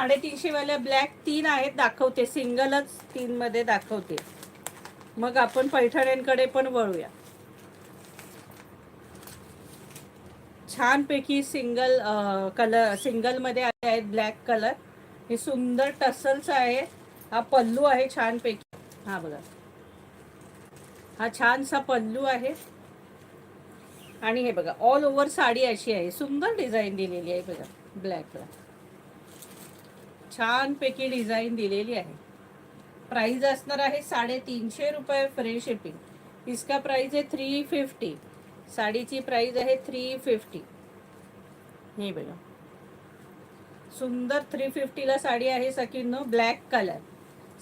साडेतीनशे वाल्या ब्लॅक तीन आहेत दाखवते. सिंगलच तीन मध्ये दाखवते. मग आपण पैठण्यांकडे पण वळूया. छानपैकी सिंगल कलर सिंगलमध्ये आले आहेत ब्लॅक कलर हे सुंदर टसल्स आहे. हा पल्लू आहे छानपैकी. हा बघा. हा छानसा पल्लू आहे. आणि हे बघा ऑल ओव्हर साडी अशी आहे. सुंदर डिझाईन दिलेली आहे बघा ब्लॅकला छानपैकी डिझाईन दिलेली आहे. प्राईज असणार आहे साडेतीनशे रुपये फ्री शिपिंग. इसका प्राईज आहे थ्री फिफ्टी. साडीची प्राईज आहे थ्री फिफ्टी. हे बघा. सुंदर थ्री फिफ्टीला साडी आहे सकिन black colour.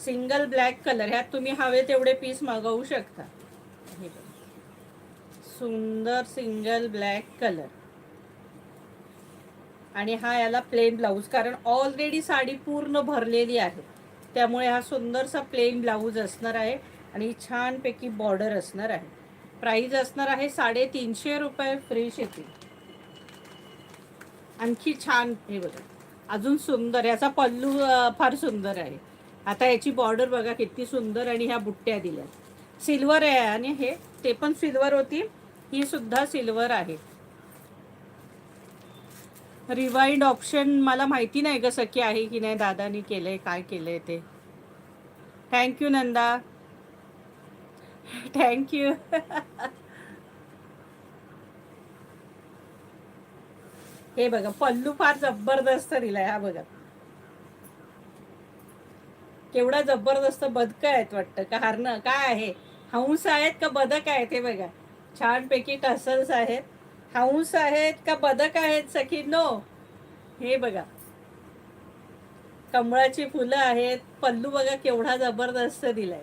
Single black colour. ह्यात तुम्ही हवे तेवढे पीस मागवू शकता. हे बघा. सुंदर सिंगल ब्लॅक कलर. आणि हा याला प्लेन ब्लाऊज कारण ऑलरेडी साडी पूर्ण भरलेली आहे. त्यामुळे हा सुंदरसा प्लेन ब्लाऊज असणार आहे आणि छानपैकी बॉर्डर असणार आहे. प्राईज असणार आहे साडेतीनशे रुपये फ्री शिपिंग आणखी छान हे बघा. अजून सुंदर याचा पल्लू फार सुंदर आहे. आता याची बॉर्डर बघा किती सुंदर आणि ह्या बुट्ट्या दिल्या. सिल्वर आहे आणि हे ते पण सिल्वर होती. ही सुद्धा सिल्वर आहे. रिवाइंड ऑप्शन मला माहिती नाही ग सखी आहे की नाही दादानी केलंय काय केलंय ते. थँक्यू नंदा. थँक्यू हे बघा पल्लू फार जबरदस्त दिलाय हा बघा. केवढा जबरदस्त बदक आहेत वाटतं. का हरणं काय आहे? हंस आहेत का बदक आहेत हे बघा. छानपैकी टसल्स आहेत. हंस आहेत का बदक आहेत सखी नो हे बघा. कमळाची फुलं आहेत. पल्लू बघा केवढा जबरदस्त दिलाय.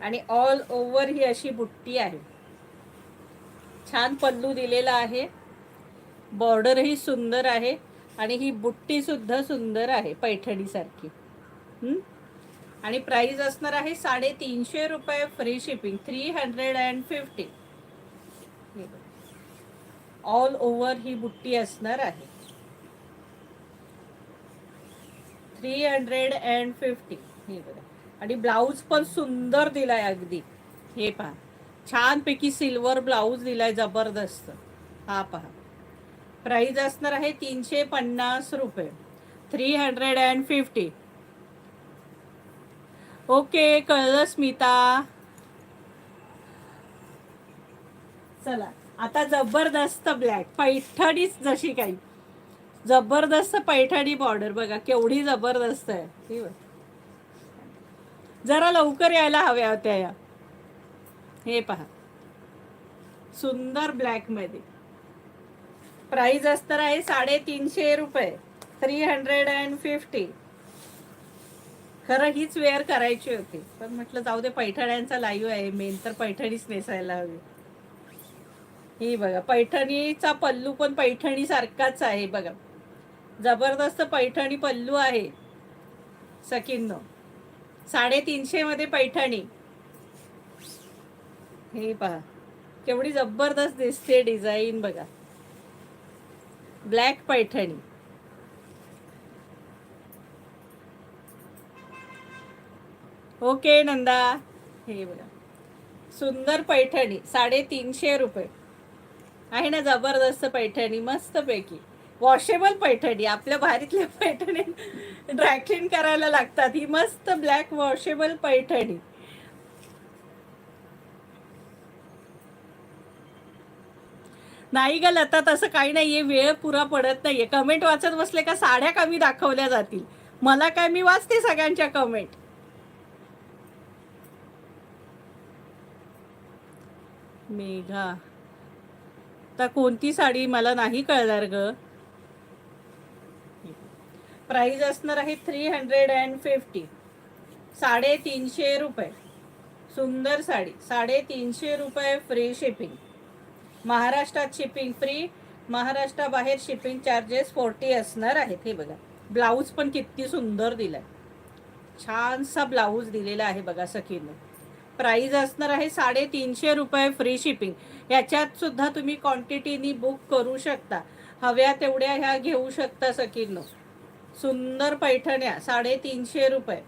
आणि ऑल ओव्हर ही अशी बुट्टी आहे. छान पल्लू दिलेला आहे. बॉर्डरही सुंदर आहे. आणि ही बुट्टी सुद्धा सुंदर आहे पैठणीसारखी. आणि प्राइस असणार आहे साडेतीनशे रुपये free shipping three hundred and fifty all over ही बुट्टी असणार आहे. थ्री हंड्रेड अँड फिफ्टी हे बघा. आणि ब्लाऊज पण सुंदर दिलाय अगदी. हे पहा. छानपैकी सिल्वर ब्लाऊज दिलाय जबरदस्त. हा पहा. प्राईज असणार आहे तीनशे पन्नास रुपये. Three hundred and fifty. Okay कळलं स्मिता. चला. आता जबरदस्त ब्लॅक पैठणीच जशी काही. जबरदस्त पैठणी बॉर्डर बघा केवढी जबरदस्त आहे. जरा लवकर यायला हव्या होत्या या. हे पहा. सुंदर ब्लॅकमध्ये प्राईज प्राइस असणार आहे साडेतीनशे रुपये. थ्री हंड्रेड अँड फिफ्टी खरं हीच वेअर करायची होती. पण म्हटलं जाऊ दे पैठण्यांचा लाईव्ह आहे. मेन तर पैठणीच नेसायला हवी. ही बघा पैठणीचा पल्लू पण पैठणी सारखाच आहे बघा. जबरदस्त पैठणी पल्लू आहे. सकिन्नो साडेतीनशे मध्ये पैठणी. हे पहा केवढी जबरदस्त दिसते डिझाईन बघा. ब्लॅक पैठणी. ओके नंदा. हे बघा सुंदर पैठणी साडेतीनशे रुपये. आहे ना जबरदस्त पैठणी मस्त पैकी वॉशेबल पैठणी आपल्या भारीतल्या पैठणी ड्रायक्लीन करायला लागतात. ही मस्त ब्लॅक वॉशेबल पैठणी. नाही ग लता तसं काही नाहीये. वेळ पुरा पडत नाहीये. कमेंट वाचत बसले का साड्या कमी दाखवल्या जातील. मला काय मी वाचते सगळ्यांच्या कमेंट मेघा. आता कोणती साडी मला नाही कळणार ग. प्राइस असणार आहे थ्री हंड्रेड अँड फिफ्टी साडेतीनशे रुपये. सुंदर साडी. साडेतीनशे रुपये फ्री शिपिंग महाराष्ट्रात शिपिंग फ्री महाराष्ट्राबाहेर शिपिंग चार्जेस फोर्टी असणार आहेत. हे बघा. ब्लाऊज पण किती सुंदर दिलाय. छानसा ब्लाऊज दिलेला आहे बघा सखीनं. प्राईज असणार आहे साडेतीनशे रुपये फ्री शिपिंग याच्यात सुद्धा तुम्ही क्वांटिटीनी बुक करू शकता. हव्या तेवढ्या ह्या घेऊ शकता सकीनो सुंदर पैठण्या साडेतीनशे रुपये.